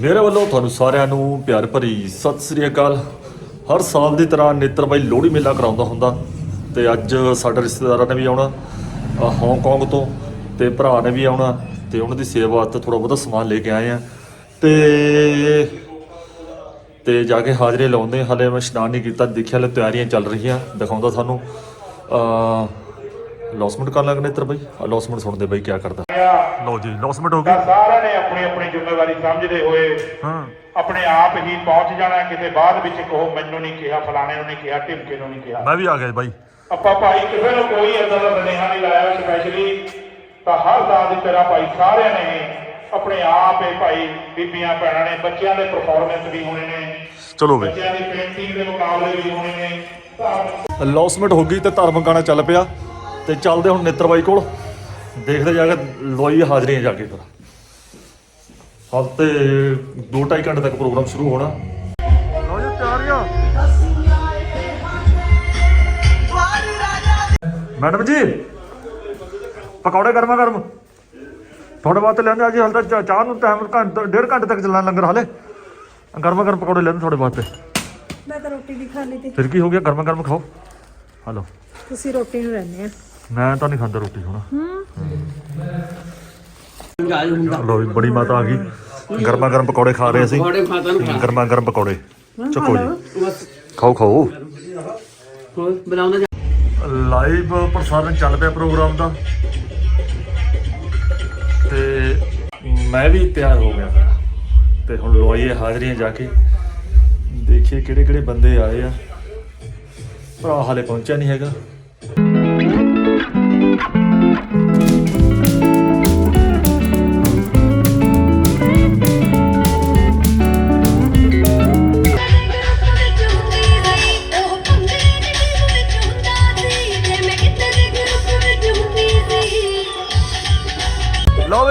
ਮੇਰੇ ਵੱਲੋਂ ਤੁਹਾਨੂੰ ਸਾਰਿਆਂ ਨੂੰ ਪਿਆਰ ਭਰੀ ਸਤਿ ਸ੍ਰੀ ਅਕਾਲ। ਹਰ ਸਾਲ ਦੀ ਤਰ੍ਹਾਂ ਨੇਤਰ ਬਾਈ ਲੋਹੜੀ ਮੇਲਾ ਕਰਾਉਂਦਾ ਹੁੰਦਾ ਤੇ ਅੱਜ ਸਾਡੇ ਰਿਸ਼ਤੇਦਾਰਾਂ ਨੇ ਵੀ ਆਉਣਾ ਅ, ਹਾਂਗਕਾਂਗ ਤੋਂ ਤੇ ਭਰਾ ਨੇ ਵੀ ਆਉਣਾ ਤੇ ਉਹਨਾਂ ਦੀ ਸੇਵਾ ਵਾਸਤੇ ਥੋੜਾ ਬਹੁਤਾ ਸਮਾਨ ਲੈ ਕੇ ਆਏ ਆ। ਤੇ ਤੇ ਜਾ ਕੇ ਹਾਜ਼ਰੀ ਲਾਉਂਦੇ ਹਲੇ ਮੈਂ ਇਸ਼ਨਾਨ ਨਹੀਂ ਕੀਤਾ ਦੇਖਿਆ ਹਲੇ ਤਿਆਰੀਆਂ ਚੱਲ ਰਹੀਆਂ ਦਿਖਾਉਂਦਾ ਤੁਹਾਨੂੰ। ਅ ਲੌਸਮੈਂਟ ਕਰਨ ਲੱਗਣੇ ਨੇਤਰ ਬਾਈ ਲੌਸਮੈਂਟ ਸੁਣਦੇ ਬਾਈ ਕੀ ਕਰਦਾ? ਲਓ ਜੀ ਲੌਸਮੈਂਟ ਹੋ ਗਈ। ਸਾਰਿਆਂ ਨੇ ਆਪਣੀ ਆਪਣੀ ਜ਼ਿੰਮੇਵਾਰੀ ਸਮਝਦੇ ਹੋਏ ਹਾਂ। ਆਪਣੇ ਆਪ ਹੀ ਪਹੁੰਚ ਜਾਣਾ ਕਿਤੇ ਬਾਅਦ ਵਿੱਚ ਕਹੋ ਮੈਨੂੰ ਨਹੀਂ ਕਿਹਾ ਫਲਾਣੇ ਨੂੰ ਨਹੀਂ ਕਿਹਾ ਢਿਮਕੇ ਨੂੰ ਨਹੀਂ ਕਿਹਾ। ਮੈਂ ਵੀ ਆ ਗਿਆ ਬਾਈ। ਆਪਾਂ ਭਾਈ ਕਿਸੇ ਨੂੰ ਕੋਈ ਏਦਾਂ ਦਾ ਸੁਨੇਹਾ ਨਹੀਂ ਲਾਇਆ ਸਪੈਸ਼ਲੀ ਤਾਂ ਹਰ ਸਾਲ ਦੀ ਤਰ੍ਹਾਂ ਭਾਈ ਸਾਰਿਆਂ ਨੇ ਆਪਣੇ ਆਪ ਹੀ ਭਾਈ ਬੀਬੀਆਂ ਭੈਣਾਂ ਨੇ ਬੱਚਿਆਂ ਦੇ ਪਰਫਾਰਮੈਂਸ ਵੀ ਹੋਣੇ ਨੇ ਚਲੋ ਬਈ। ਬੱਚਿਆਂ ਦੀ ਪੇਂਟਿੰਗ ਦੇ ਮੁਕਾਬਲੇ ਵੀ ਹੋਣੇ ਨੇ। ਤਾਂ ਲੌਸਮੈਂਟ ਹੋ ਗਈ ਤੇ ਧਰਮ ਗਾਣਾ ਚੱਲ ਪਿਆ। ਤੇ ਚੱਲਦੇ ਹੁਣ ਨੇਤਰ ਬਾਈ ਕੋਲ। ਦੇਖਦੇ ਜਾ ਕੇ ਲੋਈ ਹਾਜ਼ਰੀਆਂ ਜਾ ਕੇ ਫਿਰ। ਹਫ਼ਤੇ 2.5 ਘੰਟੇ ਤੱਕ ਪ੍ਰੋਗਰਾਮ ਸ਼ੁਰੂ ਹੋਣਾ। ਲਓ ਜੀ ਤਿਆਰੀਆਂ ਮੈਡਮ ਜੀ ਪਕੌੜੇ ਗਰਮਾ ਗਰਮ। ਤੁਹਾਡੇ ਵਾਸਤੇ ਲੈਂਦੇ ਆ ਜੀ ਹਲ ਤਾਂ ਚਾਹ ਨੂੰ ਟਾਈਮ ਘੰਟਾ ਡੇਢ ਘੰਟੇ ਤੱਕ ਚੱਲਣਾ ਲੰਗਰ ਹਾਲੇ। ਗਰਮਾ ਗਰਮ ਪਕੌੜੇ ਲੈਂਦੇ ਤੁਹਾਡੇ ਵਾਸਤੇ। ਮੈਂ ਤਾਂ ਰੋਟੀ ਵੀ ਖਾ ਲਈ ਤੇ। ਫਿਰ ਕੀ ਹੋ ਗਿਆ? ਗਰਮਾ ਗਰਮ ਖਾਓ। ਹਲੋ। ਤੁਸੀਂ ਰੋਟੀ ਨੂੰ ਰਹਿੰਦੇ ਆ। ਮੈਂ ਤਾਂ ਨਹੀਂ ਖਾਂਦਾ ਰੋਟੀ ਹੁਣ। ਲੋ ਵੀ ਬੜੀ ਮਾਤਾ ਆ ਗਈ। ਗਰਮਾ ਗਰਮ ਪਕੌੜੇ ਖਾ ਰਹੇ ਅਸੀਂ। ਬੜੇ ਮਾਤਾ ਨੂੰ ਖਾ। ਗਰਮਾ ਗਰਮ ਪਕੌੜੇ ਚੱਕੋ ਜੀ। ਖਾਓ ਖਾਓ। ਹੋਰ ਲਾਈਵ ਪ੍ਰਸਾਰਣ ਚੱਲ ਪਿਆ ਪ੍ਰੋਗਰਾਮ ਦਾ। ਤੇ ਮੈਂ ਵੀ ਤਿਆਰ ਹੋ ਗਿਆ। ਤੇ ਹੁਣ ਲਵਾਈਏ ਹਾਜ਼ਰੀਆਂ ਜਾ ਕੇ। ਦੇਖੀਏ ਕਿਹੜੇ ਕਿਹੜੇ ਬੰਦੇ ਆਏ ਆ। ਭਰਾ ਹਾਲੇ ਪਹੁੰਚਿਆ ਨਹੀਂ ਹੈਗਾ।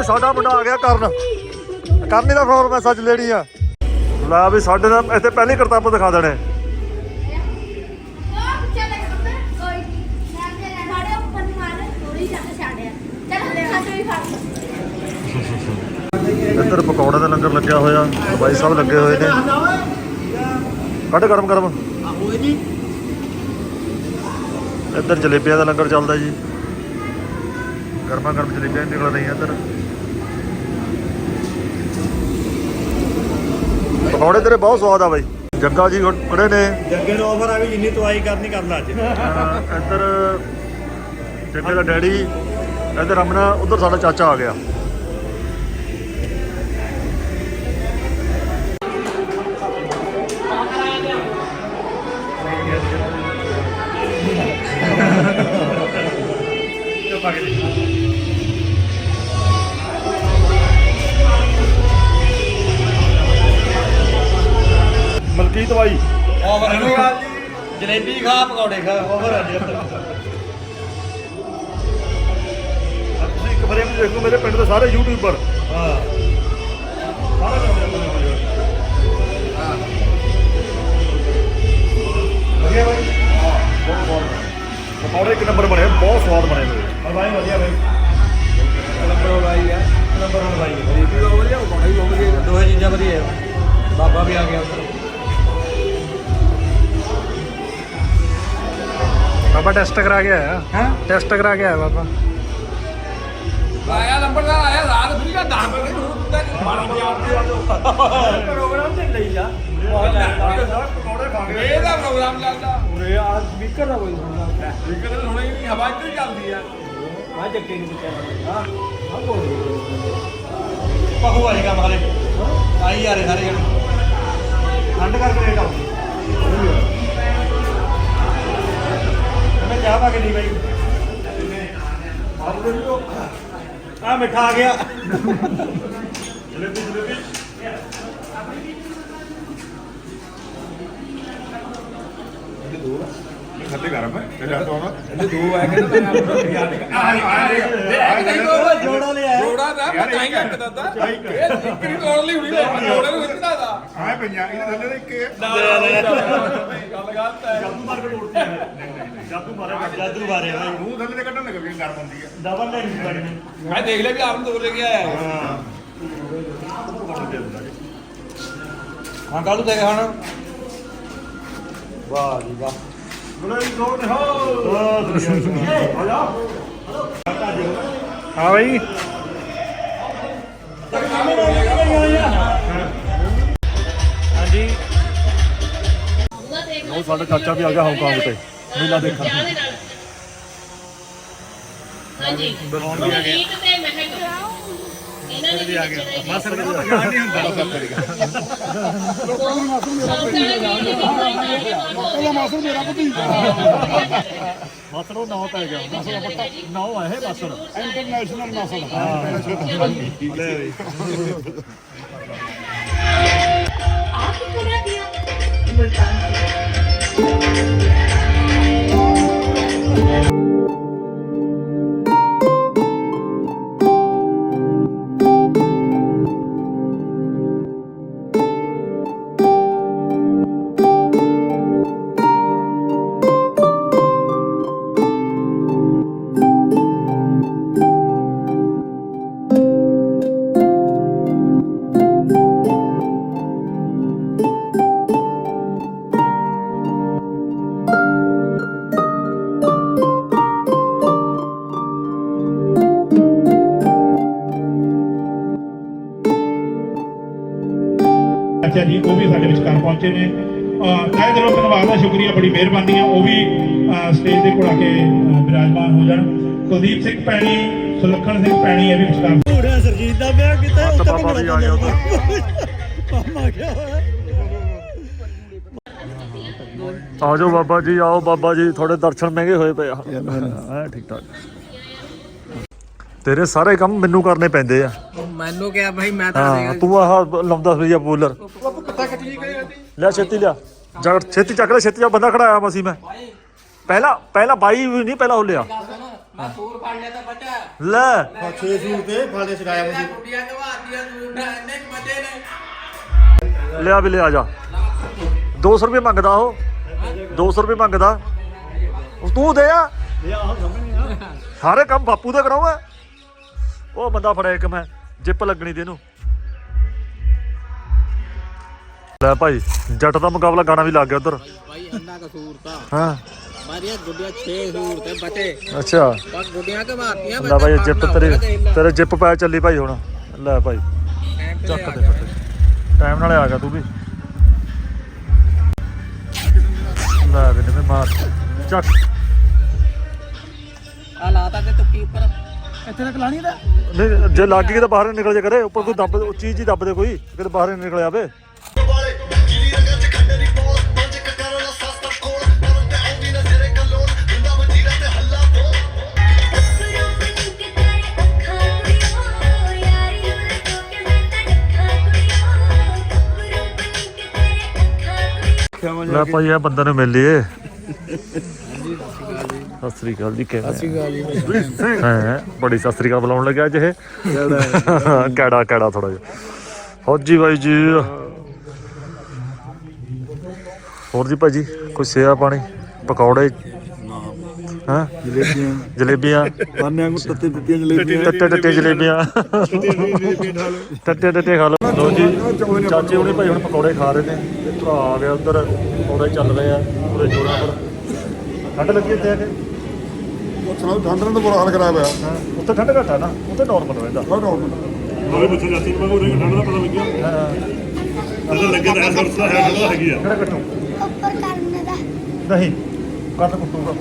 ਸਾਡਾ ਮੁੰਡਾ ਆ ਗਿਆ ਕਰਨ। ਕਰਨੀ ਦਾ ਫਲੋਰ ਮੈਸੇਜ ਲੈਣੀ ਆ। ਲੈ ਵੀ ਸਾਡੇ ਦਾ ਇੱਥੇ ਪਹਿਲੇ ਕਰਤੱਵ ਦਿਖਾ ਦੇਣੇ। ਇੱਧਰ ਪਕੌੜੇ ਦਾ ਲੰਗਰ ਲੱਗਿਆ ਹੋਇਆ, ਬਾਈ ਸਾਹਿਬ ਲੱਗੇ ਹੋਏ ਨੇ। ਕੱਢ ਗਰਮ ਗਰਮ। ਹੋਏ ਜੀ ਇੱਧਰ ਜਲੇਬੀਆਂ ਦਾ ਲੰਗਰ ਚੱਲਦਾ ਜੀ। ਗਰਮਾ ਗਰਮ ਜਲੇਬੀਆਂ ਨਿਕਲ ਰਹੀਆਂ ਇੱਧਰ। ਪਕੌੜੇ ਤੇਰੇ ਬਹੁਤ ਸਵਾਦ ਆ ਬਾਈ। ਜੱਗਾ ਜੀ ਖੜੇ ਨੇ। ਜੱਗੇ ਨੂੰ ਆਫਰ ਆ ਵੀ ਜਿੰਨੀ ਤਵਾਈ ਕਰਨੀ ਕਰ ਲਾ ਅੱਜ। ਇੱਧਰ ਜੱਗੇ ਦਾ ਡੈਡੀ ਇੱਧਰ ਅਮਨਾ ਉਧਰ ਸਾਡਾ ਚਾਚਾ ਆ ਗਿਆ। ਆਫਰ ਜਲੇਬੀ ਖਾ ਪਕੌੜੇ ਖਾ ਆਫਰ ਆ ਜੀ ਤੁਸੀਂ ਇੱਕ ਵਾਰੀ ਦੇਖੋ ਮੇਰੇ ਪਿੰਡ ਦੇ ਸਾਰੇ ਯੂਟਿਊਬਰ ਹਾਂ। ਵਧੀਆ ਬਾਈ। ਪਕੌੜੇ ਇੱਕ ਨੰਬਰ ਬਣੇ ਬਹੁਤ ਸਵਾਦ ਬਣੇ ਹਾਂ ਬਾਈ ਵਧੀਆ ਬਾਈ। ਨੰਬਰ ਬਾਈ ਆ। ਨੰਬਰ ਬਾਈ ਜਲੇਬੀ ਬਹੁਤ ਵਧੀਆ ਪਕੌੜੇ ਵੀ ਵਧੀਆ। ਦੋਹੇ ਚੀਜ਼ਾਂ ਵਧੀਆ ਬਾਬਾ ਵੀ ਆ ਗਿਆ ਉੱਧਰ। ਬਾਬਾ ਟੈਸਟ ਕਰਾ ਕੇ ਆਇਆ। ਹਾਂ? ਟੈਸਟ ਕਰਾ ਕੇ ਆਇਆ ਬਾਬਾ। ਆਇਆ ਨੰਬਰਦਾਰ ਆਇਆ ਰਾਤ ਫਿਰ ਕਾ 10 ਵਜੇ ਨੂੰ ਪ੍ਰੋਗਰਾਮ ਤੇ ਲਈ ਜਾ ਪਕੌੜੇ ਖਾ ਇਹਦਾ ਪ੍ਰੋਗਰਾਮ ਚੱਲਦਾ। ਉਰੇ ਆ ਸਪੀਕਰ ਦਾ ਕੋਈ ਸੁਣਦਾ ਦਿਨ ਹੁਣੇ ਹੀ ਨਹੀਂ ਹਵਾ ਇੱਧਰ ਹੀ ਚੱਲਦੀ ਆ। ਮੈਂ ਜੱਗੇ ਨੂੰ ਪੁੱਛਿਆ ਹਾਂ ਹਾਂ ਬੋਲ। ਪਖੂ ਆਈ ਕੰਮ ਹਲੇ। ਆਈ ਯਾਰੇ ਸਾਰੇ ਜਣੇ। ਠੰਡ ਕਰਕੇ ਲੇਟ ਆਉਂਦੀ। ਚਾਹ ਪਾ ਕੇ ਦੀ ਬਾਈ। ਆ ਮਿੱਠਾ ਆ ਗਿਆ। ਜਲੇਬੀ ਜਲੇਬੀ ਖੱਤੇ ਗਰਮ ਹੈ ਜਿਹੜਾ ਤੋਂ ਦੋ ਆ ਕੇ ਤਾਂ ਮੈਂ ਜੋੜਾ ਲਿਆ। ਜੋੜਾ ਦਾ ਮੈਂ ਤਾਂ ਹੀ ਘੱਟ ਦਿੱਤਾ। ਇਹ ਇੱਕ ਹੀ ਤੋੜ ਲਈ ਹੁਣੀ ਜੋੜੇ ਨੂੰ ਇੱਥੇ ਦਾ ਆਏ ਪਈਆਂ ਇਹ ਥੱਲੇ ਦੇ ਇੱਕ ਹੈ। ਗੱਲ ਗਲਤ ਹੈ। ਜਾਦੂ ਮਾਰ ਕੇ ਤੋੜਤੀ ਹੈ। ਜਾਦੂ ਮਾਰਿਆ ਜਾਦੂ ਮਾਰਿਆ ਬਾਈ। ਮੂੰਹ ਥੱਲੇ ਦੇ ਕੱਢਣ ਲੱਗ ਪਈ ਗਰਮ ਹੁੰਦੀ ਹੈ। ਡਬਲ ਲੈ ਬਾਈ। ਨੇ ਮੈਂ ਦੇਖ ਲਿਆ ਵੀ ਆਪ ਨੂੰ ਦੋ ਲੈ ਕੇ ਆਇਆ ਹੈ। ਹਾਂ। ਕੱਲ ਨੂੰ ਦੇਖ ਹੁਣ? ਵਾਹ ਜੀ ਵਾਹ। ਹਾਂ ਬਾਈ। ਹਾਂਜੀ ਉਹ ਸਾਡਾ ਚਾਚਾ ਵੀ ਆ ਗਿਆ ਹਾਂਗਕਾਂਗ ਤੇ। ਮੇਲਾ ਦੇਖਣ। ਹਾਂਜੀ। ਪੈ ਗਿਆ। ਇੰਟਰਨੈਸ਼ਨਲ ਮਾਸਰ ਹਾਂ। ਲੈ ਵੀ। 会弹琴 ਪਹੁੰਚੇ ਨੇ। ਤਹਿ ਦਿਲੋਂ ਧੰਨਵਾਦ ਦਾ ਸ਼ੁਕਰੀਆ ਬੜੀ ਮਿਹਰਬਾਨੀ ਆ। ਉਹ ਵੀ ਸਟੇਜ ਦੇ ਕੋਲ ਆ ਕੇ ਵਿਰਾਜਮਾਨ ਹੋ ਜਾਣ। ਕੁਲਦੀਪ ਸਿੰਘ ਪੈਣੀ ਸੁਲੱਖਣ ਸਿੰਘ ਪੈਣੀ ਇਹ ਵੀ ਵਿਚਕਾਰ ਘੋੜਿਆ ਸਰਜੀਤ ਦਾ ਵਿਆਹ ਕੀਤਾ ਬਾਬਾ ਵੀ ਆ ਗਿਆ ਮਾਮਾ ਗਿਆ ਹੋਇਆ। ਆ ਜਾਓ ਬਾਬਾ ਜੀ ਆਓ ਬਾਬਾ ਜੀ ਤੁਹਾਡੇ ਦਰਸ਼ਨ ਮਹਿੰਗੇ ਹੋਏ ਪਏ ਆ। ਹਾਂ ਠੀਕ ਠਾਕ। ਤੇਰੇ ਸਾਰੇ ਕੰਮ ਮੈਨੂੰ ਕਰਨੇ ਪੈਂਦੇ ਆ। ਮੈਨੂੰ ਕਿਹਾ ਭਾਈ ਮੈਂ ਤਾਂ ਤੂੰ ਆਹ ਲਾਉਂਦਾ ਫਿਰਿਆ ਬੂਲਰ ਲੈ ਛੇਤੀ ਲਿਆ। ਜਾ ਛੇਤੀ ਚੱਕ ਲੈ, ਛੇਤੀ ਜਾ, ਬੰਦਾ ਖੜਾਇਆ ਮਸੀ ਮੈਂ। ਪਹਿਲਾਂ ਪਹਿਲਾਂ ਬਾਈ ਵੀ ਨਹੀਂ, ਪਹਿਲਾਂ ਉਹ ਲਿਆ। ਮੈਂ ਸੂਰ ਫੜ ਲਿਆ ਤਾਂ ਬੱਚਾ ਲੈ। 6 ਸੂਟ ਤੇ ਫਾਲੇ ਸਿਖਾਇਆ ਮੈਨੂੰ ਕੁੜੀਆਂ ਘਵਾਤੀਆਂ ਸੂਟ ਇੰਨੇ ਮਜ਼ੇ ਨੇ ਲਿਆ ਵੀ ਲਿਆ ਜਾ। 200 ਰੁਪਏ ਮੰਗਦਾ ਉਹ। 200 ਰੁਪਏ ਮੰਗਦਾ। ਤੂੰ ਦੇ ਆ। ਸਾਰੇ ਕੰਮ ਬਾਪੂ ਦਾ ਕਰਾਉਂਗਾ ਉਹ ਬੰਦਾ ਫੜਿਆ ਇੱਕ ਮੈਂ, ਜਿੱਪ ਲੱਗਣੀ ਤੇ ਇਹਨੂੰ। ਲੈ ਭਾਈ ਜੱਟ ਦਾ ਮੁਕਾਬਲਾ ਗਾਣਾ ਵੀ ਲੱਗ ਗਿਆ ਉਧਰ। ਭਾਈ ਇੰਨਾ ਕਸੂਰ ਤਾਂ। ਹਾਂ। ਮਾਰੀਆਂ ਗੁੱਡੀਆਂ 6 ਸੂਰ ਤੇ ਬਚੇ। ਅੱਛਾ। ਬਸ ਗੁੱਡੀਆਂ ਘਵਾਤੀਆਂ ਲੈ ਭਾਈ ਜਿੱਪ ਤੇਰੇ ਤੇਰੇ ਜਿੱਪ ਪੈ ਚੱਲੀ ਭਾਈ ਹੁਣ। ਲੈ ਭਾਈ। ਚੱਕ ਦੇ ਟਾਈਮ ਨਾਲੇ ਆ ਗਿਆ ਤੂੰ ਵੀ। ਲੈ ਵੀ ਨਿਵੇਂ ਮਾਰ ਚੱਕ। ਆ ਲਾਤਾ ਤੇ ਤੁੱਕੀ ਉੱਪਰ। ਇੱਥੇ ਤੱਕ ਲਾਣੀ ਦਾ ਨਹੀਂ ਜੇ ਲੱਗ ਗਈ ਤਾਂ ਬਾਹਰ ਨਿਕਲ ਜਾ ਕਰੇ। ਉੱਪਰ ਕੋਈ ਦੱਬ ਉਹ ਚੀਜ਼ ਹੀ ਦੱਬ ਦੇ ਕੋਈ ਕਿਤੇ ਬਾਹਰ ਨਿਕਲ ਜਾਵੇ ਲੈ ਭਾਈ ਇਹ ਬੰਦੇ ਨੂੰ ਮਿਲ ਲਈਏ ਸਤਿ ਸ੍ਰੀ ਅਕਾਲ ਜੀ ਕਿਵੇਂ ਸਤਿ ਸ੍ਰੀ ਅਕਾਲ ਜੀ ਹਾਂ ਬੜੀ ਸਤਿ ਸ੍ਰੀ ਅਕਾਲ ਬੁਲਾਉਣ ਲੱਗਿਆ ਅੱਜ ਇਹ ਕੈੜਾ ਕੈੜਾ ਥੋੜਾ ਜਿਹਾ ਫੌਜੀ ਬਾਈ ਜੀ ਹੋਰ ਜੀ ਭਾਜੀ ਕੋਈ ਸੇਵਾ ਪਾਣੀ ਪਕੌੜੇ ਹਾਂ ਜਲੇਬੀਆਂ ਜਲੇਬੀਆਂ ਪਾਨਿਆਂ ਨੂੰ ਤੱਤੇ ਦਿੱਤੀਆਂ ਜਲੇਬੀਆਂ ਟੱਟੇ ਟੱਟੇ ਜਲੇਬੀਆਂ ਟੱਟੇ ਟੱਟੇ ਖਾ ਲਓ ਲਓ ਜੀ ਚਾਚੇ ਹੁਣੇ ਭਾਈ ਹੁਣ ਪਕੌੜੇ ਖਾ ਰਹੇ ਨੇ ਤੇ ਭਰਾ ਆ ਗਿਆ ਉਧਰ ਪਕੌੜੇ ਚੱਲ ਰਹੇ ਆ ਪੂਰੇ ਜੋਰਾਂ ਪਰ। ਠੰਡ ਲੱਗੀ ਇੱਥੇ ਆ ਕੇ? ਸੁਣਾਓ ਠੰਡ ਨੇ ਤਾਂ ਬੁਰਾ ਹਾਲ ਕਰਾਇਆ ਪਿਆ ਹਾਂ ਉੱਥੇ ਠੰਡ ਘੱਟ ਆ ਨਾ ਉੱਥੇ ਨਾਰਮਲ ਰਹਿੰਦਾ। ਬਹੁਤ ਡਾਊਨ ਨਾਲੇ ਪਿੱਛੇ ਜਾਤੀ ਨੂੰ ਮੈਂ ਠੰਡ ਦਾ ਪਤਾ ਲੱਗਿਆ। ਹਾਂ ਜਦੋਂ ਲੱਗੇ ਤਾਂ ਐਸਾ ਰਸਤਾ ਹੈ ਠੰਡ ਹੈਗੀ ਆ। ਕਿਹੜਾ ਕੱਟੂ ਉੱਪਰ ਕਰਨ ਦਾ। ਨਹੀਂ ਕੱਟ ਕੁੱਟੂਗਾ।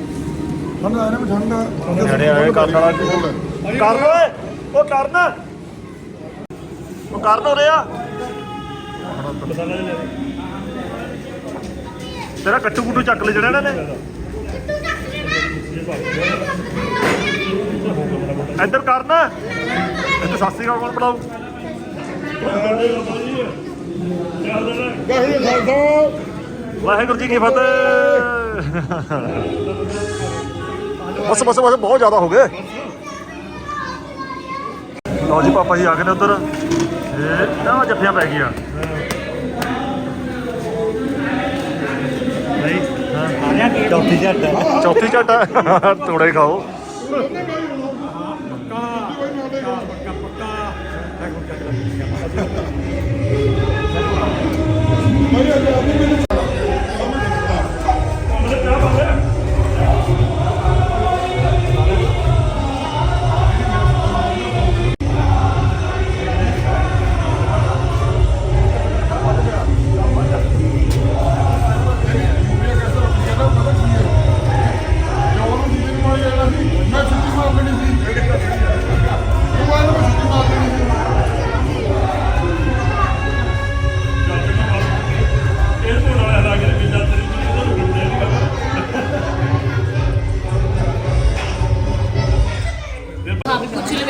ਠੰਡ ਆਇਆ ਨਾ ਵੀ ਠੰਡ ਜਿਹੜੇ ਆਏ ਕਰਨ ਵਾਲਾ ਕਰਨ ਓਏ ਉਹ ਕਰਨ। ਉਹ ਕਰਨ ਹੋ ਰਿਹਾ ਤੇਰਾ ਕੱਟੂ ਕੁੱਟੂ ਚੱਕ ਲੈ ਜਿਹੜਾ ਇਹਨਾਂ ਨੇ। ਇੱਧਰ ਕਰਨ। ਇੱਥੇ ਸਤਿ ਸ੍ਰੀ ਅਕਾਲ ਕੌਣ ਬੁਲਾਊ ਵਾਹਿਗੁਰੂ ਜੀ ਕੀ ਫਤਿਹ। ਬਸ ਬਸ ਬਸ, ਬਹੁਤ ਜ਼ਿਆਦਾ ਹੋ ਗਏ। ਲਓ ਜੀ, ਪਾਪਾ ਜੀ ਆ ਗਏ ਨੇ ਉਧਰ। ਇਹ ਨਾ ਜੱਫੀਆਂ ਪੈ ਗਈਆਂ। ਚੌਥੀ ਝੱਟ ਚੌਥੀ ਝੱਟ ਤੋੜੇ ਖਾਓ ਪੱਕਾ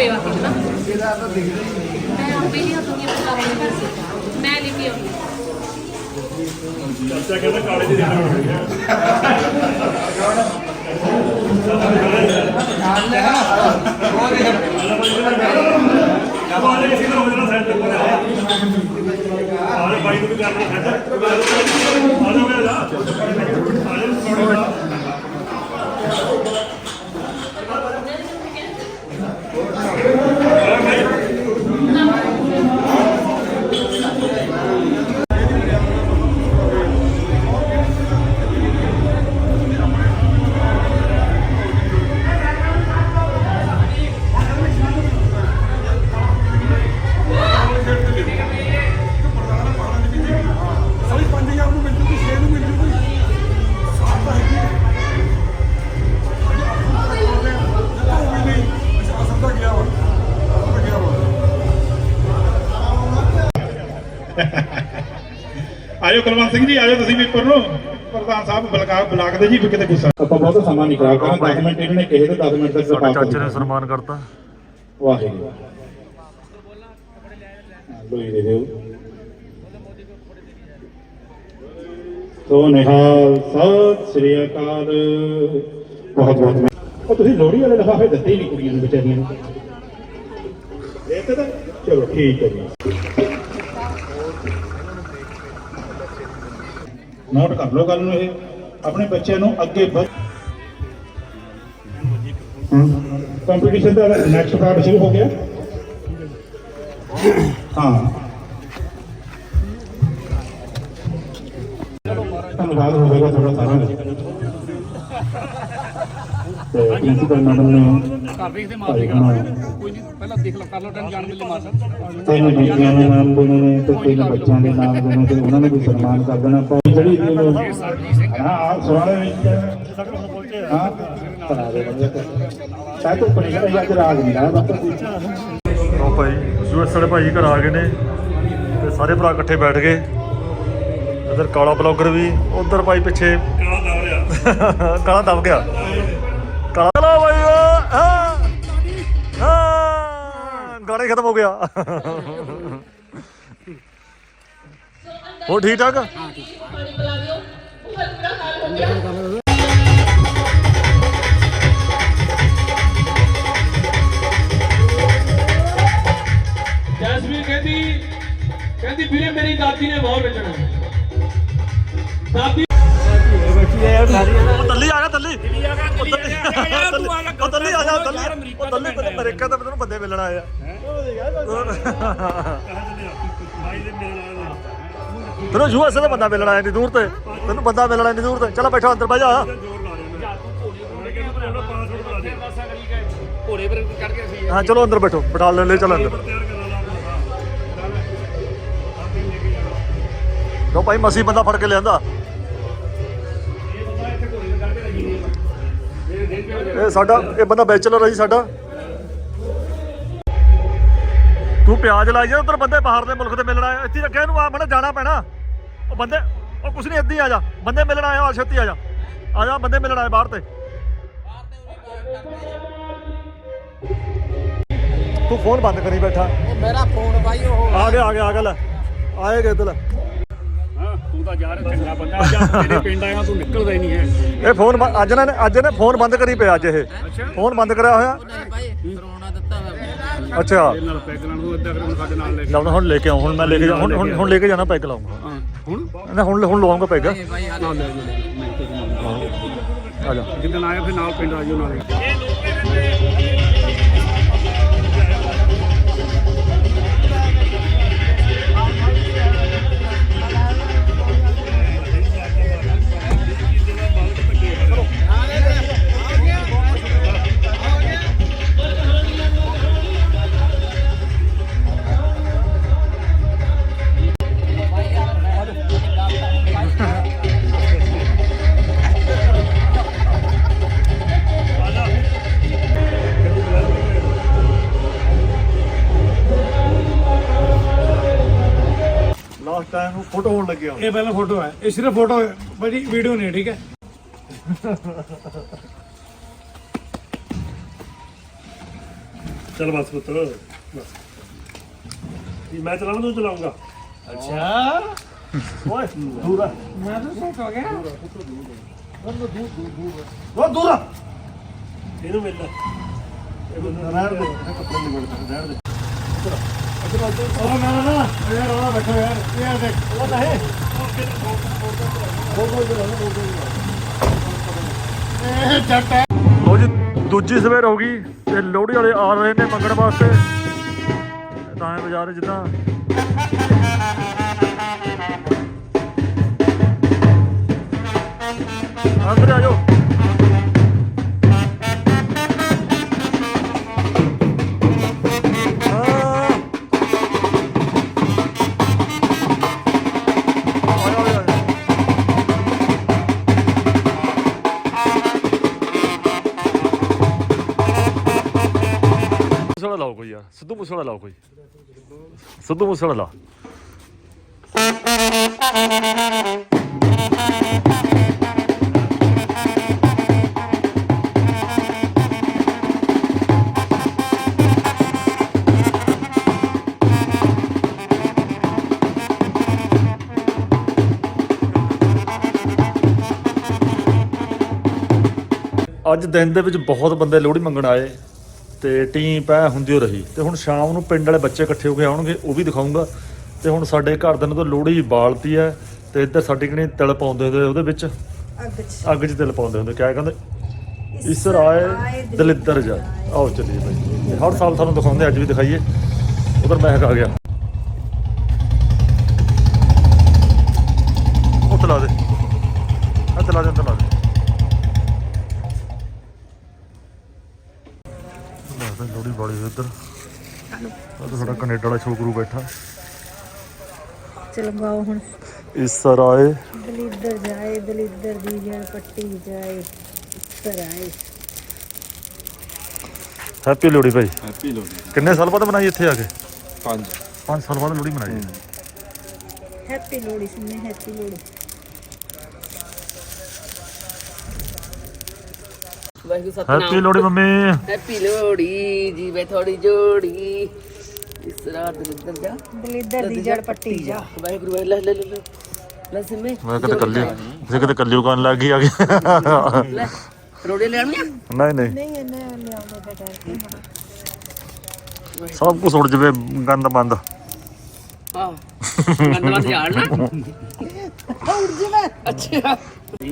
ਸੇਵਾ ਕੀਤਾ ਮੈਂ ਆਪੇ ਹੀ ਹੱਥੋਂ ਨਹੀਂ ਪਤਾ ਨਹੀਂ ਮੈਂ ਲੈ ਕੇ ਆਉਂਦੀ ਚਾਚਾ ਕਹਿੰਦਾ ਕਾਲੇ ਦੀ ਰੇਟ ਹੋ ਗਿਆ ਨਾਲ ਲੈ ਹੋਰ ਇਹ ਕਾਲੇ ਸੀ ਨਾ ਮੇਰਾ ਸੈਟ ਉੱਪਰ ਆਇਆ ਆਲੇ ਬਾਈ ਨੂੰ ਵੀ ਕਰਨਾ ਸੈਟ ਆ ਜਾ ਮੈਂ ਜਾ ਆਲੇ ਨੂੰ ਆਜੋ ਕੁਲਵੰਤ ਸਿੰਘ ਜੀ ਆਜੋ ਤੁਸੀਂ ਵੀ ਉੱਪਰ ਨੂੰ। ਪ੍ਰਧਾਨ ਸਾਹਿਬ ਬਲਕਾ ਬਲਾਕ ਦੇ ਜੀ ਵੀ ਕਿਤੇ ਗੁੱਸਾ? ਆਪਾਂ ਬਹੁਤ ਸਮਾਂ ਨਹੀਂ ਖਰਾਬ ਕਰਨਾ 10 ਮਿੰਟ ਇਹਨਾਂ ਨੇ ਕਹੇ ਤਾਂ 10 ਮਿੰਟ ਤੱਕ ਪਾਸ ਚਾਚੇ ਨੇ ਸਨਮਾਨ ਕਰਤਾ। ਵਾਹਿਗੁਰੂ। ਲੋਈ ਦੇ ਸੋ ਨਿਹਾਲ ਸਤਿ ਸ੍ਰੀ ਅਕਾਲ। ਬਹੁਤ ਬਹੁਤ ਉਹ ਤੁਸੀਂ ਲੋਹੜੀ ਵਾਲੇ ਲਿਫਾਫੇ ਦਿੱਤੇ ਹੀ ਨਹੀਂ ਕੁੜੀਆਂ ਨੂੰ ਵਿਚਾਰੀਆਂ ਨੂੰ। ਇਹ ਤਾਂ ਚਲੋ ਠੀਕ ਹੈ ਜੀ। ਨੋਟ ਕਰ ਲਓ ਗੱਲ ਨੂੰ ਇਹ। ਆਪਣੇ ਬੱਚਿਆਂ ਨੂੰ ਅੱਗੇ ਵਧ ਕੰਪੀਟੀਸ਼ਨ ਦਾ ਨੈਕਸਟ ਪਾਰਟ ਸ਼ੁਰੂ ਹੋ ਗਿਆ। ਹਾਂ। ਧੰਨਵਾਦ ਹੋਵੇਗਾ ਤੁਹਾਡਾ ਸਾਰਿਆਂ ਦਾ। ਤੇ ਪ੍ਰਿੰਸੀਪਲ ਮੈਡਮ ਨੇ ਕਰ ਰਹੀ ਤੇ ਭਾਈ ਬਣਾ ਕੋਈ ਨਹੀਂ ਪਹਿਲਾਂ ਦੇਖ ਲਓ ਕਰ ਲਓ ਟਾਈਮ ਜਾਣ ਮਾਰ ਦੇ ਨਾਮ ਦੇਣੇ ਨੇ ਤੇ ਤਿੰਨ ਬੱਚਿਆਂ ਦੇ ਨਾਮ ਦੇਣੇ ਤੇ ਉਹਨਾਂ ਨੂੰ ਵੀ ਸਨਮਾਨ ਕਰ ਦੇਣਾ। ਆਪਾਂ ਜਿਹੜੀ ਦੀ ਉਹ ਹਾਂ ਆ। ਵਿੱਚ ਹਾਂ ਦੇ ਬੰਦੇ ਗਿਆ ਅੱਜ ਰਾਜ ਨਹੀਂ ਭਾਈ ਯੂਐਸ ਵਾਲੇ ਭਾਈ ਘਰ ਆ ਗਏ ਨੇ ਤੇ ਸਾਰੇ ਭਰਾ ਇਕੱਠੇ ਬੈਠ ਗਏ। ਇਧਰ ਕਾਲਾ ਬਲੌਗਰ ਵੀ ਉਧਰ ਭਾਈ ਪਿੱਛੇ ਕਾਲਾ ਦਾ ਰਿਹਾ। ਕਾਲਾ ਦਬ ਗਿਆ। ਕਾਲਾ ਚਲੋ ਹਾਂ। ਗਾਣੇ ਖਤਮ ਹੋ ਗਿਆ। ਹੋ ਠੀਕ ਠਾਕ ਪਾਣੀ ਪਿਲਾ ਦਿਓ ਬਹੁਤ ਬੁਰਾ ਹਾਲ ਹੋ ਗਿਆ ਜੈਸਮੀਨ ਕਹਿੰਦੀ ਕਹਿੰਦੀ ਵੀਰੇ ਮੇਰੀ ਦਾਦੀ ਨੇ ਬਹੁਤ ਵੇਚਣਾ ਦਾਦੀ ਉਹ ਤੱਲੀ ਆ ਗਿਆ ਤੱਲੀ ਉਹ ਤੱਲੀ ਉਹ ਤੱਲੀ ਆ ਜਾ ਤੱਲੀ ਉਹ ਤੱਲੀ ਤੈਨੂੰ ਅਮਰੀਕਾ ਤੋਂ ਤੈਨੂੰ ਬੰਦੇ ਮਿਲਣ ਆਏ ਆ ਦਾ ਬੰਦਾ ਆਇਆ ਨਹੀਂ ਦੂਰ ਤੇ। ਤੈਨੂੰ ਬੰਦਾ ਮਿਲਣਾ ਨਹੀਂ ਦੂਰ ਤੇ। ਚਲੋ ਬੈਠੋ ਅੰਦਰ ਬਹਿ ਜਾ। ਘੋੜੇ ਪਰ ਹਾਂ ਚਲੋ ਅੰਦਰ ਬੈਠੋ। ਬਿਠਾ ਲੈ ਲੈ ਚਲੋ ਅੰਦਰ। ਲੋ ਭਾਈ ਮਸੀ ਬੰਦਾ ਫੜ ਕੇ ਲਿਆਂਦਾ। ਇਹ ਸਾਡਾ ਇਹ ਬੰਦਾ ਬੈਚਲਰ ਹੈ ਜੀ ਸਾਡਾ। ਤੂੰ ਪਿਆਜ ਲਾਈ ਜਾ ਉਧਰ ਬੰਦੇ ਬਾਹਰ ਦੇ ਮੁਲਕ ਦੇ ਮਿਲਣ ਆਏ ਇੱਥੇ ਰੱਖਿਆ ਇਹਨੂੰ ਆ ਮੜਾ ਜਾਣਾ ਪੈਣਾ। ਉਹ ਬੰਦੇ ਉਹ ਕੁਛ ਨਹੀਂ ਇੱਦੀ ਆ ਜਾ। ਬੰਦੇ ਮਿਲਣ ਆਏ ਆ ਛੇਤੀ ਆ ਜਾ। ਆ ਜਾ ਬੰਦੇ ਮਿਲਣ ਆਏ ਬਾਹਰ ਤੇ। ਤੂੰ ਫੋਨ ਬੰਦ ਕਰੀ ਬੈਠਾ। ਮੇਰਾ ਫੋਨ ਬਾਈ ਉਹ ਆ ਗਿਆ ਆ ਗਿਆ ਆ ਗਿਆ ਲੈ। ਆਏ ਗਏ ਇਧਰ ਤੂੰ ਤਾਂ ਯਾਰ ਚੰਗਾ ਬੰਦਾ। ਅੱਜ ਤੇਰੇ ਪਿੰਡ ਆਇਆ ਤੂੰ ਨਿਕਲਦਾ ਹੀ ਨਹੀਂ ਹੈ। ਇਹ ਫੋਨ ਬ- ਅੱਜ ਨੇ ਅੱਜ ਨੇ ਫੋਨ ਬੰਦ ਕਰੀ ਪਿਆ ਅੱਜ ਇਹ। ਫੋਨ ਬੰਦ ਕਰਿਆ ਹੋਇਆ? ਅੱਛਾ। ਨਾਲ ਪੈਗ ਨਾਲ ਤੂੰ ਅੱਧਾ ਕਰ ਸਾਡੇ ਨਾਲ ਲੈ ਕੇ। ਲਾਉਣਾ ਹੁਣ ਲੈ ਕੇ ਆਉਂ ਹੁਣ ਮੈਂ ਲੈ ਕੇ ਜਾ- ਹੁਣ ਹੁਣ ਹੁਣ ਲੈ ਕੇ ਜਾਣਾ ਪੈਗ ਲਾਉਂਗਾ ਹਾਂ ਹੁਣ? ਨਾ ਹੁਣ ਹੁਣ ਲਵਾਉਂਗਾ ਪੈਗ। ਲੈ। ਆ ਜਾ। ਜਿੱਦਣ ਆਇਆ ਫਿਰ ਨਾਲ ਪਿੰਡ ਆ ਜਾਓ ਨਾਲੇ। ਹੋਣ। ਲੱਗਿਆ ਇਹ ਪਹਿਲਾਂ ਫੋਟੋ ਹੈ। ਇਹ ਸਿਰਫ ਫੋਟੋ ਹੈ ਭਾਜੀ ਵੀਡੀਓ ਨਹੀਂ ਠੀਕ ਹੈ? ਚੱਲ ਬਸ ਪੁੱਤ ਬਸ। ਕੀ ਮੈਂ ਚਲਾਵਾਂ ਤੂੰ ਚਲਾਉਂਗਾ ਓਏ ਦੂਰ ਆ। ਮੈਂ ਤਾਂ ਸੋਚ ਹੋ ਗਿਆ। ਉਹ ਦੂਰ ਆ। ਇਹਨੂੰ ਮਿਲ ਲੈ। ਇਹ ਬੰਦਾ ਰਹਿਣ ਦੇ ਇਹ ਕੱਪੜੇ ਨਹੀਂ ਮਿਲਦੇ ਰਹਿਣ ਦੇ। ਉਹ ਨਾ ਨਾ ਨਾ ਯਾਰ ਉਹ ਬੈਠੋ ਯਾਰ ਯਾਰ ਦੇਖ ਉਹ ਤਾਂ ਹੈ ਇਹ ਜੱਟ ਹੈ ਲੋ ਜੀ, ਦੂਜੀ ਸਵੇਰ ਹੋ ਗਈ ਤੇ ਲੋਹੜੀ ਵਾਲੇ ਆ ਰਹੇ ਨੇ ਮੰਗਣ ਵਾਸਤੇ। ਤਾਂ ਬਾਜ਼ਾਰ ਜਿੱਦਾਂ ਅੰਦਰ ਆ ਜਾਓ। ਸਿੱਧੂ ਕੋਈ ਵਾਲਾ ਸਿੱਧੂ ਲਾਓ ਕੋਈ। ਸਿੱਧੂ ਮੂਸੇਵਾਲਾ ਲਾ ਅੱਜ ਦਿਨ ਦੇ ਵਿੱਚ ਬਹੁਤ ਬੰਦੇ ਲੋਹੜੀ ਮੰਗਣ ਆਏ। ਤੇ ਟੀਮ ਪੈ ਹੁੰਦੀ ਓ ਰਹੀ। ਤੇ ਹੁਣ ਸ਼ਾਮ ਨੂੰ ਪਿੰਡ ਵਾਲੇ ਬੱਚੇ ਇਕੱਠੇ ਹੋ ਕੇ ਆਉਣਗੇ ਉਹ ਵੀ ਦਿਖਾਉਂਗਾ ਤੇ ਹੁਣ ਸਾਡੇ ਘਰ ਦੇ ਨੂੰ ਤਾਂ ਲੋਹੜੀ ਬਾਲਤੀ ਹੈ ਤੇ ਇੱਧਰ ਸਾਡੀ ਕਿਹੜੀ ਤਿਲ ਪਾਉਂਦੇ ਹੁੰਦੇ ਉਹਦੇ ਵਿੱਚ? ਅੱਗ 'ਚ। ਅੱਗ 'ਚ ਤਿਲ ਪਾਉਂਦੇ ਹੁੰਦੇ ਕਿਆ ਕਹਿੰਦੇ? ਇਸਰ ਆਏ ਦਲਿੱਦਰ ਜਾ। ਆਓ ਚੱਲੀਏ ਬਾਈ। ਤੇ ਹਰ ਸਾਲ ਤੁਹਾਨੂੰ ਦਿਖਾਉਂਦੇ ਅੱਜ ਵੀ ਦਿਖਾਈਏ। ਉਧਰ ਮਹਿਕ ਆ ਗਿਆ। ਉੱਥੇ ਲਾ ਦੇ। ਇੱਥੇ ਲਾ ਦੇ ਲਾ ਦੇ। ਲੱਗਦਾ ਲੋੜੀ ਵਾਲੀ ਉੱਧਰ ਉਹ ਤਾਂ ਸਾਡਾ ਕੈਨੇਡਾ ਵਾਲਾ ਛੋਕਰੂ ਬੈਠਾ। ਚਲ ਗਾਓ ਹੁਣ। ਇਸਰ ਆਏ। ਦਲਿੱਦਰ ਜਾਏ ਦਲਿੱਦਰ ਦੀ ਜੜ ਪੱਟੀ ਜਾਏ ਇੱਧਰ ਆਏ। ਹੈਪੀ ਲੋਹੜੀ ਭਾਈ। ਹੈਪੀ ਲੋਹੜੀ। ਕਿੰਨੇ ਸਾਲ ਬਾਅਦ ਮਨਾਈ ਇੱਥੇ ਆ ਕੇ? 5 5 ਸਾਲ ਬਾਅਦ ਲੋਹੜੀ ਮਨਾਈ। ਹੈਪੀ ਲੋਹੜੀ ਸੁਣਨੇ happy Lohri. Waheguru Satnam. Happy Lohri mummy. Happy Lohri ਜੀਵੇ ਥੋੜੀ ਜੋੜੀ। ਇਸ ਰਾਤ ਦਲਿੱਦਰ ਜਾ। ਦਲਿੱਦਰ ਦੀ ਜੜ ਪੱਟੀ ਜਾ। ਵਾਹਿਗੁਰੂ ਵਾਹਿ- ਲੈ ਲੈ ਲੈ ਲੈ। ਲੈ ਸਿੰਮੇ ਮੈਂ ਕਿਤੇ ਕੱਲੀ ਜੇ ਕਿਤੇ ਕੱਲੀ ਉਗਾਨ ਲੱਗ ਗਈ ਆ ਗਈ ਲੈ ਰੋੜੇ ਲੈਣੀਆਂ ਨਹੀਂ ਨਹੀਂ। ਨਹੀਂ ਇਹਨੇ ਲਿਆਉਣੇ ਕਰਕੇ ਸਭ ਕੁਝ ਉੜ ਜਵੇ ਗੰਦ ਬੰਦ ਹਾਂ ਗੰਦਵਾ ਝਾੜਨਾ ਉੱਡ ਜਵੇ ਅੱਛਾ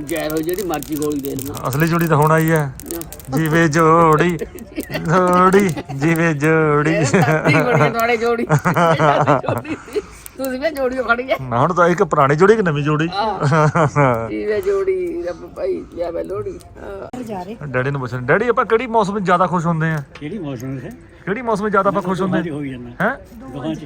ਜੈ ਹੋ ਜਿਹੜੀ ਮਰਜ਼ੀ ਗੋਲੀ ਦੇ ਲੈਣਾ ਅਸਲੀ ਜੋੜੀ ਤਾਂ ਹੁਣ ਆਈ ਹੈ। ਜੀਵੇ ਜੋੜੀ ਜੋੜੀ ਜੀਵੇ ਜੋੜੀ। ਤੁਹਾਡੇ। ਤੁਸੀਂ ਵੀ ਜੋੜੀ ਖੜੀ ਹੈ। ਨਾ ਹੁਣ ਤਾਂ ਇੱਕ ਪੁਰਾਣੀ ਜੋੜੀ ਕਿ ਨਵੀਂ ਜੋੜੀ। ਜੀਵੇ ਜੋੜੀ ਰੱਬ ਭਾਈ ਲਿਆ ਬੈ ਲੋਹੜੀ। ਹਾਂ। ਜਾ ਰਹੇ ਡੈਡੀ ਨੂੰ ਪੁੱਛਣ ਡੈਡੀ ਆਪਾਂ ਕਿਹੜੀ ਮੌਸਮ ਵਿੱਚ ਜ਼ਿਆਦਾ ਖੁਸ਼ ਹੁੰਦੇ ਆ? ਕਿਹੜੀ ਮੌਸਮ ਹੈ ਕਿਹੜੀ ਮੌਸਮ ਜ਼ਿਆਦਾ ਆਪਾਂ ਖੁਸ਼ ਹੁੰਦੇ? ਹੋ ਜਾਂਦਾ। ਹੈ? ਦੋਹਾਂ ਚ।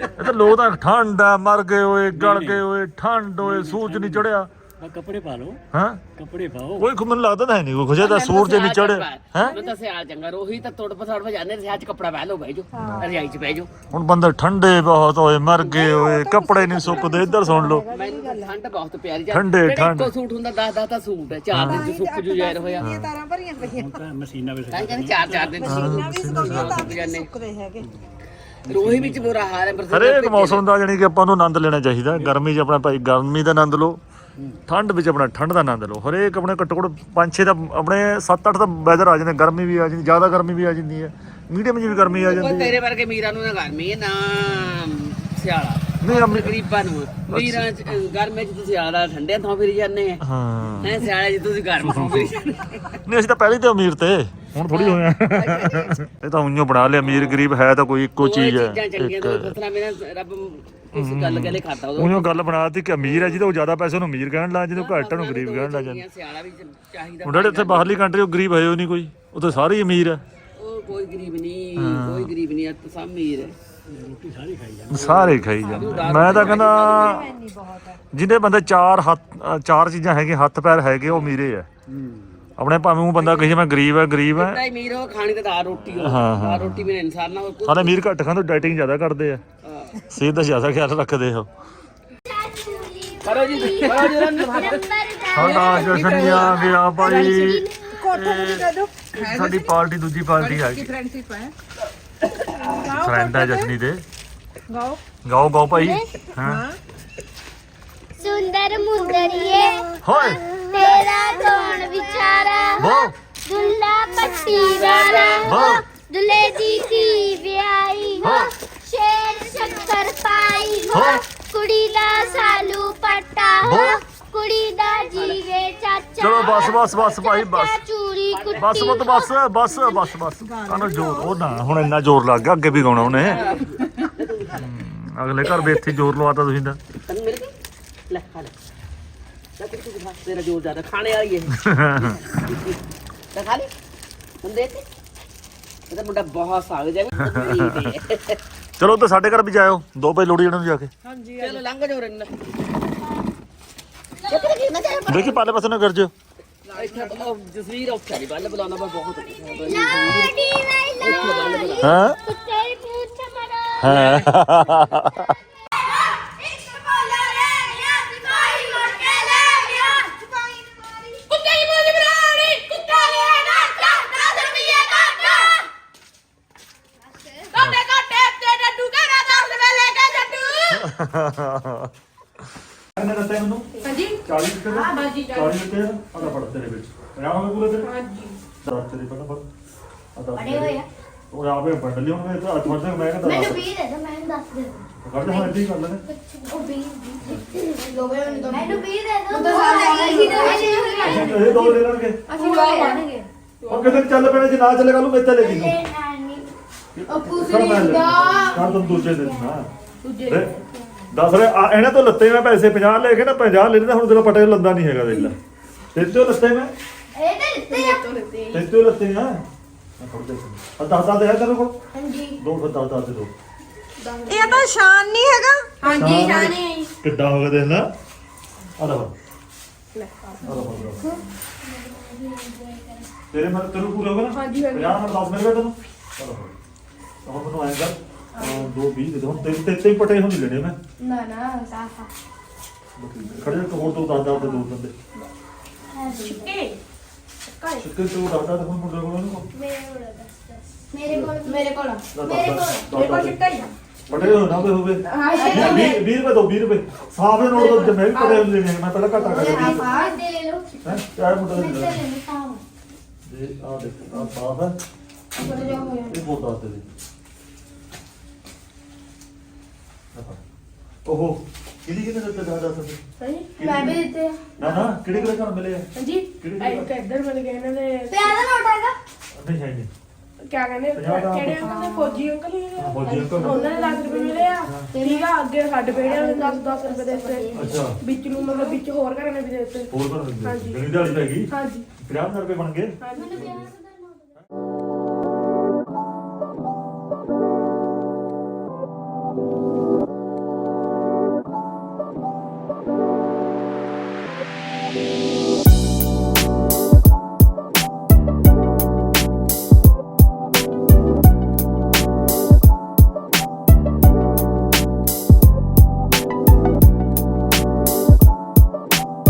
ਇਹ ਤਾਂ ਲੋਕ ਤਾਂ ਠੰਡ ਆ ਮਰ ਗਏ ਓਏ ਗਲ ਗਏ ਓਏ ਠੰਡ ਓਏ ਸੂਰਜ ਨਹੀਂ ਚੜਿਆ ਆ ਕੱਪੜੇ ਪਾ ਲਓ। ਹਾਂ? ਕੱਪੜੇ ਪਾਓ। ਕੋਈ ਮੈਨੂੰ ਲੱਗਦਾ ਤਾਂ ਹੈ ਨਹੀਂ ਕੋਈ। ਖੁਸ਼ੇ ਤਾਂ ਸੂਰਜ ਨਹੀਂ ਚੜਿਆ ਹੈ? ਮੈਂ ਤਾਂ ਸਿਆਲ ਚੰਗਾ। ਰੋਹੀ ਤਾਂ ਤੋੜ ਪਸਾੜ ਵਜਾਣੇ ਸਿਆਲ ਚ ਕੱਪੜਾ ਪਾ ਲਓ ਬਹਿ ਜਾਓ ਰਜਾਈ ਚ ਬਹਿ ਜਾਓ। ਹੁਣ ਬੰਦੇ ਠੰਡੇ ਬਹੁਤ ਹੋਏ ਮਰ ਗਏ ਓਏ ਕੱਪੜੇ ਨਹੀਂ ਸੁੱਕਦੇ ਇੱਧਰ ਸੁਣ ਲਓ। ਮੈਨੂੰ ਠੰਡ ਬਹੁਤ ਪਿਆਰੀ ਜਾ ਠੰਡੇ, ਠੰਡ। ਇੱਕੋ ਸੂਟ ਹੁੰਦਾ 10 10 ਤਾਂ ਸੂਟ ਹੈ। ਚਾਰ ਦਿਨ ਚ ਸੁੱਕ ਜੂ ਯਾਰ ਹੋਇਆ। ਇਹ ਤਾਰਾਂ ਭਰੀਆਂ ਪਈਆਂ। ਤਾਂ ਮਸ਼ੀਨਾਂ ਵਿੱਚ ਤਾਂ ਕਹਿੰਦੇ ਚਾਰ ਚਾਰ ਦਿਨ ਚ ਨਾ ਵੀ ਸੁੱਕਦੀਆਂ ਤਾਂ ਵੀ ਸੁੱਕਦੇ ਹੈਗੇ। ਰੋਹੀ ਵਿੱਚ ਬੁਰਾ ਹਾਲ ਹੈ ਹਰੇਕ ਮੌਸਮ ਦਾ ਜਾਨੀ ਕਿ ਆਪਾਂ ਨੂੰ ਆਨੰਦ ਲੈਣਾ ਚਾਹੀਦਾ। ਗਰਮੀ 'ਚ ਆਪਣਾ ਭਾਈ ਗਰਮੀ ਦਾ ਆਨੰਦ ਲਓ। ਠੰਡ ਵਿੱਚ ਆਪਣਾ ਠੰਡ ਦਾ ਆਨੰਦ ਲਓ। ਹਰੇਕ ਆਪਣੇ ਘੱਟੋ ਘੱਟ 5-6 ਦਾ ਆਪਣੇ 7-8 ਦਾ ਵੈਦਰ ਆ ਜਾਂਦੇ ਗਰਮੀ ਵੀ ਆ ਜਾਂਦੀ ਜ਼ਿਆਦਾ ਗਰਮੀ ਵੀ ਆ ਜਾਂਦੀ ਹੈ। ਮੀਡੀਅਮ ਵੀ ਗਰਮੀ ਆ ਜਾਂਦੀ ਹੈ। ਤੇਰੇ ਵਰਗੇ ਮੀਰਾਂ ਨੂੰ ਨਾ ਗਰਮੀ ਹੈ ਨਾ ਸਿਆਲਾ। ਨਹੀਂ ਅਮੀ- ਗਰੀਬਾਂ ਨੂੰ। ਮੀਰਾਂ ਗਰਮੇ ਚ ਤੁਸੀਂ ਸਿਆਲਾ ਠੰਡੇ ਥਾਂ ਫਿਰ ਜਾਂਦੇ ਆ। ਹਾਂ। ਹੈ ਸਿਆਲੇ ਚ ਤੁਸੀਂ ਗਰਮ ਥਾਂ ਫਿਰ ਜਾਂਦੇ ਨਹੀਂ ਅਸੀਂ ਤਾਂ ਪਹਿਲੇ ਤੇ ਅਮੀਰ ਤੇ। ਹੁਣ ਥੋੜੀ ਹੋਇਆ ਇਹ ਤਾਂ ਉਈਓ ਬਣਾ ਲਿਆ ਅਮੀਰ ਗਰੀਬ ਹੈ ਤਾਂ ਕੋਈ ਇੱਕੋ ਚੀਜ਼ ਹੈ। ਚੀਜ਼ਾਂ ਚੰਗੀਆਂ ਤੋਂ ਫਸਣਾ ਮੇਰਾ ਰੱਬ ਇਸ ਗੱਲ ਉਦੋਂ ਗੱਲ ਬਣਾਤੀ ਕਿ ਅਮੀਰ ਹੈ ਜਿਹਦੇ ਕੋਲ ਜ਼ਿਆਦਾ ਪੈਸੇ ਉਹਨੂੰ ਅਮੀਰ ਕਹਿਣ ਲੱਗ ਜਿਹਦੇ ਕੋਲ ਘੱਟ ਉਹਨੂੰ ਗਰੀਬ ਕਹਿਣ ਲੱਗ ਜਾਂਦੇ। ਸਿਆਲਾ ਵੀ ਚਾਹੀਦਾ। ਹੁਣ ਜਿਹੜੇ ਇੱਥੇ ਬਾਹਰਲੀ ਕੰਟਰੀ ਉਹ ਗਰੀਬ ਹੈ ਉਹ ਨਹੀਂ ਕੋਈ। ਉੱਥੇ ਸਾਰੇ ਹੀ ਅਮੀਰ ਹੈ। ਉਹ ਕੋਈ ਗਰੀਬ ਨਹੀਂ ਕੋਈ ਗਰੀਬ ਨਹੀਂ ਅੱਜ ਸਭ ਅਮੀਰ ਹੈ। ਸਾਰੇ ਖਾਈ ਜਾਂਦੇ ਮੈਂ ਤਾਂ ਕਹਿੰਦਾ ਜਿਹਦੇ ਬੰਦੇ ਚਾਰ ਹੱਥ ਚਾਰ ਚੀਜ਼ਾਂ ਹੈਗੀਆਂ ਹੱਥ ਪੈਰ ਹੈਗੇ ਉਹ ਅਮੀਰੇ ਆ। ਆਪਣੇ ਭਾਵੇਂ ਉਹ ਬੰਦਾ ਕਹੇ ਮੈਂ ਗਰੀਬ ਹੈ ਗਰੀਬ ਹੈ। ਤਾਂ ਅਮੀਰ ਹੋ ਖਾਣੀ ਤਾਂ ਦਾਲ ਰੋਟੀ ਹੋ। ਦਾਲ ਰੋਟੀ ਵੀ ਇਨਸਾਨ ਨਾਲ ਕੋਈ ਸਾਰੇ ਅਮੀਰ ਘੱਟ ਖਾਂਦੇ ਡਾਈਟਿੰਗ ਜ਼ਿਆਦਾ ਕਰਦੇ ਆ। ਸਿਹਤ ਦਾ ਜ਼ਿਆਦਾ ਖਿਆਲ ਰੱਖਦੇ ਹੋ। ਸਾਡਾ ਜਸ਼ਨ ਆ ਗਿਆ ਭਾਈ ਦੋ ਸਾਡੀ ਪਾਰਟੀ ਦੂਜੀ ਪਾਰਟੀ ਆ ਗਈ ਫਰੈਂਡਸ਼ਿਪ ਹੈ ਫਰੈਂਡ ਹੈ ਜਸ਼ਨੀ ਦੇ। ਗਾਓ। ਗਾਓ ਗਾਓ ਭਾਈ। ਹਾਂ। ਮੁੰਦਰ ਮੁੰਦਰੀਏ ਹੋਏ। ਤੇਰਾ ਕੌਣ ਵਿਚਾਰਾ? ਵੋ ਦੁੱਲਾ ਪੱਟੀ ਵਾਲਾ। ਵਾਹ। ਦੁੱਲੇ ਦੀ ਧੀ ਵਿਆਹੀ। ਹੋ ਵਾਹ। ਸ਼ੇਰ ਸ਼ੱਕਰ ਪਾਈ ਹੋ। ਕੁੜੀ ਦਾ ਸਾਲੂ ਪੱਟਾ ਹੋ। ਕੁੜੀ ਦਾ ਜੀਵੇ ਚਾਚਾ ਚਲੋ ਬਸ, ਬਸ, ਬਸ ਭਾਈ, ਬਸ। ਚੂਰੀ ਕੁੱਟੀ ਬਸ ਬਸ ਬਸ ਬਸ ਬਸ ਬਸ। ਕਾਨੂੰ ਜ਼ੋਰ? ਉਹ ਨਾ ਹੁਣ ਇੰਨਾ ਜ਼ੋਰ ਲੱਗ ਗਿਆ ਅੱਗੇ ਵੀ ਗਾਉਣਾ ਉਹਨੇ। ਅਗਲੇ ਘਰ ਵੀ ਇੱਥੇ ਜ਼ੋਰ ਲਵਾਤਾ ਤੁਸੀਂ ਤਾਂ। ਤੈਨੂੰ ਮਿਲ ਗਈ? ਲੈ ਖਾ ਲੈ। ਲੈ ਤੂੰ ਤੂੰ ਤੇਰਾ ਜੋਰ ਜ਼ਿਆਦਾ ਖਾਣੇ ਵਾਲੀ ਹੈ ਤਾਂ ਖਾ ਹੁਣ ਦੇ ਤੇ ਇਹਦਾ ਮੁੰਡਾ ਬਹੁਤ ਸਾਗ ਜਾਵੇ ਚਲੋ ਤੇ ਸਾਡੇ ਘਰ ਵੀ ਜਾਇਓ ਦੋ ਪੈ ਲੋੜੀ ਇਹਨਾਂ ਨੂੰ ਜਾ ਕੇ। ਚਲੋ ਲੰਘ ਜਾਓ ਰੰਨ ਦੇਖੀ ਪਾਲੇ ਪਾਸੇ ਨਾ ਜਸਵੀਰ ਔਖਾ ਨਹੀਂ ਬੱਲ ਬੁਲਾਉਣਾ ਮੈਂ ਬਹੁਤ ਹਾਂ? ਮਰਾ ਹਾਂ ਇੱਕ ਬੋਲਾ ਲੈ ਲਿਆ ਸਿਪਾਹੀ ਮੁੜ ਕੇ ਲੈ ਲਿਆ ਸਿਪਾਹੀ ਨੇ ਮਾਰੀ ਕੁੱਤੇ ਦੀ ਪੂੰਛ ਮਰਾੜੀ ਕੁੱਤਾ ਲਿਆ ਨਾ ਚਾਹਤਾ ਦਰਮੀਏ ਕਾਟਾ ਕਾਟੇ ਕਾਟੇ ਤੇ ਡੱਡੂ ਕਰਾ ਦਸ ਵੇਲੇ ਕੇ ਡੱਡੂ ਕਿੰਨੇ ਦਿੱਤੇ ਮੈਨੂੰ ਹਾਂਜੀ। 40 ਰੁਪਏ ਹਾਂ ਬਾਜੀ 40 ਰੁਪਏ ਆਦਾ ਫੜ ਤੇਰੇ ਵਿੱਚ। ਪੰਜਾਹ ਹੋਵੇ ਪੂਰੇ ਤੇਰੇ? ਹਾਂਜੀ। 10 ਤੇਰੇ ਪਤਾ ਫੜ ਆਦਾ ਬੜੇ ਹੋਏ ਆ। ਉਹ ਆਪੇ ਵੰਡ ਲਿਓ ਮੈਂ ਤਾਂ ਅੱਜ ਵੰਡ ਮੈਂ ਕਹਿੰਦਾ ਮੈਨੂੰ 20 ਦੇ ਦੋ ਮੈਨੂੰ 10 ਦੇ ਦੋ ਕਰਦੇ ਹਾਂ। ਇੱਦਾਂ ਹੀ ਕਰ ਲੈਣੇ ਉਹ 20 ਲੋਵੇ ਮੈਨੂੰ 20 ਦੇ ਦੋ ਦੋ ਹੀ ਇਹ ਦੋ ਲੈ ਲੈਣਗੇ ਅਸੀਂ ਦੋ ਲੈਣਗੇ ਉਹ ਕਿਤੇ ਚੱਲ ਪੈਣੇ ਜੇ ਨਾ ਚੱਲੇ ਕੱਲ ਨੂੰ ਮੈਂ ਚੱਲੇ ਜੀ ਤੇ ਨਾਨੀ ਅਪੂ ਕਰ ਤੁਮ ਦੂਜੇ ਦਿਨ ਨਾ ਦੂਜੇ ਦੱਸ ਰਹੇ ਆ ਇਹਨਾਂ ਤੋਂ ਲੱਤੇ ਮੈਂ ਪੈਸੇ 50 ਲੈ ਕੇ ਨਾ 50 ਲੈ ਲੈਂਦਾ ਹੁਣ ਤੇਰਾ ਪਟੇ ਲੰਦਾ ਨਹੀਂ ਹੈਗਾ ਦੇਖ ਲੈ। ਤੇਰੇ ਤੋਂ ਲੱਤੇ ਮੈਂ? ਇਹ ਤਾਂ ਦਿੱਤੇ ਆ। ਤੇਰੇ ਤੋਂ ਲੱਤੇ ਆ? ਮੈਂ ਫੜ ਦੇ ਆ ਦਸ ਦਸ ਦੇ ਹੈ ਤੇਰੇ ਕੋਲ? ਹਾਂਜੀ। ਦੋ ਫਿਰ ਦਸ ਦਸ ਦੇ ਦੋ। ਇਹ ਤਾਂ ਸ਼ਾਨ ਨਹੀਂ ਹੈਗਾ। ਹਾਂਜੀ ਜਾਨੇ ਕਿੱਦਾਂ ਹੋ ਗਿਆ ਦੇਖ ਨਾ ਆ ਲੈ ਆ ਲੈ ਤੇਰੇ ਮਨ ਤੈਨੂੰ ਪੂਰਾ ਹੋ ਗਿਆ ਨਾ? ਹਾਂਜੀ ਹਾਂਜੀ। 50 ਨਾਲ 10 ਮਿਲ ਗਿਆ ਤੈਨੂੰ। ਚਲੋ ਹੁਣ ਮੈਨੂੰ ਆਏਗਾ ਦੋ 20 ਦੇ ਦੋ। ਹੁਣ ਤਿੰਨ ਤਿੰਨ ਤਿੰਨ ਪਟੇ ਹੁੰਦੀ ਲੈਣੇ ਮੈਂ ਨਾ। ਨਾ ਸਾਫਾ ਖੜੇ ਹੋ ਹੋਰ ਤੋਂ ਦਸ ਦਸ ਦੇ ਦੋ ਬੰਦੇ। ਛੁੱਕੇ ਸਿੱਕੇ ਤੋਂ ਦਸ ਦਸ ਹੁਣ ਮੁੰਡੇ ਕੋਲ ਨੂੰ ਮੇਰੇ ਕੋਲ ਮੇਰੇ ਕੋਲ ਮੇਰੇ ਮੇਰੇ ਕੋਲ। ਚਿੱਟਾ ਹੀ ਆ। ਪਟੇ ਹੋ ਨਾ ਹੋਵੇ 20 ਰੁਪਏ ਦੋ 20 ਰੁਪਏ। ਸਾਫ਼ ਦੇ ਨੋਟ ਤੋਂ ਮੈਂ ਵੀ ਪਟੇ ਲੈਣੇ ਆ, ਮੈਂ ਪਹਿਲਾਂ ਘਟਾ ਕਰ ਲਿਆ ਆ ਦੇ ਲੈ ਲਓ। ਹੈ ਚਾਰ ਮੁੰਡੇ ਮੈਂ ਦੇ ਤੇ ਲੈ ਦੇ ਆ ਦੇਖ ਆ ਸਾਫ਼ ਹੈ। ਬੜਾ ਜਾ ਹੋਇਆ ਇਹ ਬਹੁਤ ਆਤੇ ਦੇ ਓਹੋ ਕਿਹਦੀ ਕਿਹਦੇ ਦਿੱਤੇ ਦਾ ਦਾ ਸਹੀ ਮੈਂ ਵੀ ਦਿੱਤੇ ਆ। ਨਾ ਨਾ ਕਿਹੜੇ ਕਿਹੜੇ ਘਰ ਮਿਲੇ ਆ? ਹਾਂਜੀ। ਕਿਹੜੇ ਕਿਹੜੇ ਇੱਧਰ ਮਿਲ ਗਏ ਇਹਨਾਂ ਦੇ। ਤੇ ਆਦਾ ਨੋਟ ਹੈਗਾ। ਹੈ ਨਹੀਂ ਕਿਆ ਕਹਿੰਦੇ? ਪੰਜਾਹ ਦਾ ਕਿਹੜੇ ਅੰਕਲ ਦੇ ਫੌਜੀ ਅੰਕਲ ਹੀ। ਫੌਜੀ ਅੰਕਲ। ਉਹਨਾਂ ਨੇ 10 ਰੁਪਏ ਮਿਲੇ ਆ। ਠੀਕ ਆ ਅੱਗੇ ਸਾਡੇ ਪੇੜਿਆਂ ਨੇ 10 10 ਰੁਪਏ ਦੇ ਦਿੱਤੇ। ਅੱਛਾ। ਵਿੱਚ ਨੂੰ ਮਤਲਬ ਵਿੱਚ ਹੋਰ ਘਰਾਂ ਨੇ ਵੀ ਦੇ ਦਿੱਤੇ। ਹੋਰ ਬਣ ਗਏ ਹਾਂਜੀ। ਗਣੀ ਦਿਹਾੜੀ ਪੈ ਗਈ? ਹਾਂਜੀ। 50 ਰੁਪਏ ਬਣ ਗਏ? ਹਾਂਜੀ। ਮੈਨੂੰ ਪਿਆਰ